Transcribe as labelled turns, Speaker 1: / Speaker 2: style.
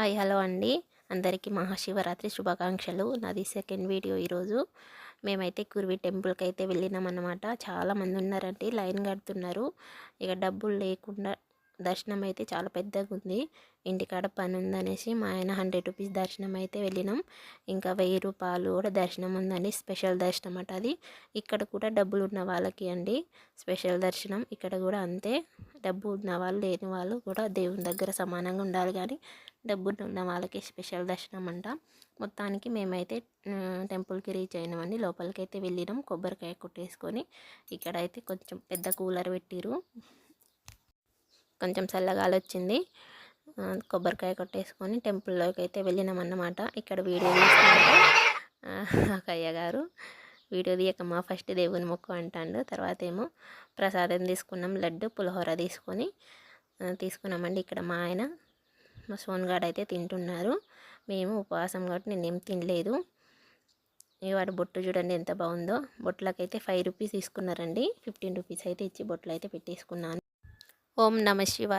Speaker 1: Hi hello అండి. అందరికీ మహాశివరాత్రి శుభాకాంక్షలు. నాది సెకండ్ వీడియో ఈరోజు. మేమైతే కుర్వి టెంపుల్కి అయితే వెళ్ళినామన్నమాట చాలామంది ఉన్నారండి లైన్ కడుతున్నారు. ఇక డబ్బులు లేకుండా దర్శనం అయితే చాలా పెద్దగా ఉంది ఇంటికాడ పని ఉందనేసి మా ఆయన హండ్రెడ్ రూపీస్ దర్శనం అయితే వెళ్ళినాం. ఇంకా వెయ్యి రూపాయలు కూడా దర్శనం ఉందండి స్పెషల్ దర్శనం అట అది. ఇక్కడ కూడా డబ్బులు ఉన్న వాళ్ళకి అండి స్పెషల్ దర్శనం. ఇక్కడ కూడా అంతే. డబ్బు ఉన్న వాళ్ళు లేని వాళ్ళు కూడా దేవుని దగ్గర సమానంగా ఉండాలి కానీ డబ్బు ఉన్న వాళ్ళకి స్పెషల్ దర్శనం అంట మొత్తానికి మేమైతే టెంపుల్కి రీచ్ అయినామండి లోపలికి అయితే వెళ్ళినాం. కొబ్బరికాయ కొట్టేసుకొని ఇక్కడ అయితే కొంచెం పెద్ద కూలర్ పెట్టిరు కొంచెం చల్లగాలి వచ్చింది కొబ్బరికాయ కొట్టేసుకొని టెంపుల్లోకి అయితే వెళ్ళినామన్నమాట. ఇక్కడ వీడియో తీసుకుంటే ఒక అయ్యగారు వీడియో తీయకమ్మా ఫస్ట్ దేవుని మొక్కు అంటాడు. తర్వాత ఏమో ప్రసాదం తీసుకున్నాం లడ్డు పులిహోర తీసుకొని తీసుకున్నామండి ఇక్కడ మా ఆయన. మా సోన్గాడ్ అయితే తింటున్నారు. మేము ఉపవాసం కాబట్టి నేనేం ఏం తినలేదు. వాడు బొట్టు చూడండి ఎంత బాగుందో. బొట్లకైతే ఫైవ్ రూపీస్ తీసుకున్నారండి. ఫిఫ్టీన్ రూపీస్ అయితే ఇచ్చి బొట్లు అయితే పెట్టేసుకున్నాను. ఓం నమ శివాయ.